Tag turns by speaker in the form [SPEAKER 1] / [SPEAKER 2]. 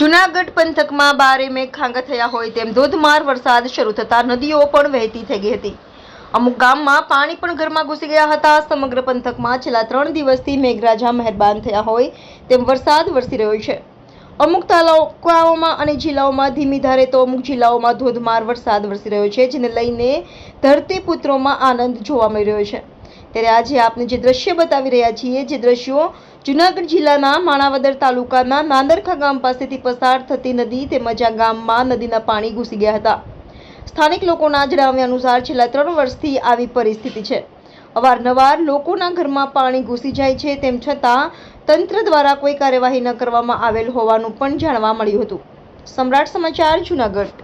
[SPEAKER 1] જૂનાગઢ પંથકમાં બારે મેઘ ખાંગા થયા હોય તેમ ધોધમાર વરસાદ શરૂ થતા નદીઓ પણ વહેતી થઈ ગઈ હતી. અમુક ગામમાં પાણી પણ ઘરમાં ઘૂસી ગયા હતા. સમગ્ર પંથકમાં છેલ્લા ત્રણ દિવસથી મેઘરાજા મહેરબાન થયા હોય તેમ વરસાદ વરસી રહ્યો છે. અમુક તાલુકાઓમાં અને જિલ્લાઓમાં ધીમી ધારે તો અમુક જિલ્લાઓમાં ધોધમાર વરસાદ વરસી રહ્યો છે, જેને લઈને ધરતીપુત્રોમાં આનંદ જોવા મળી રહ્યો છે. ત્યારે આજે આપને જે દ્રશ્ય બતાવી રહ્યા છીએ, જે દ્રશ્યો જુનાગઢ જિલ્લાના માણાવદર તાલુકાના નાંદરખા ગામ પાસેથી પસાર થતી નદી તેમજ આ ગામમાં નદીના પાણી ઘૂસી ગયા હતા. સ્થાનિક લોકોના જણાવ્યા અનુસાર છેલ્લા ત્રણ વર્ષથી આવી પરિસ્થિતિ છે. અવારનવાર લોકોના ઘરમાં પાણી ઘૂસી જાય છે, તેમ છતાં તંત્ર દ્વારા કોઈ કાર્યવાહી ન કરવામાં આવેલ હોવાનું પણ જાણવા મળ્યું હતું. સમ્રાટ સમાચાર જુનાગઢ.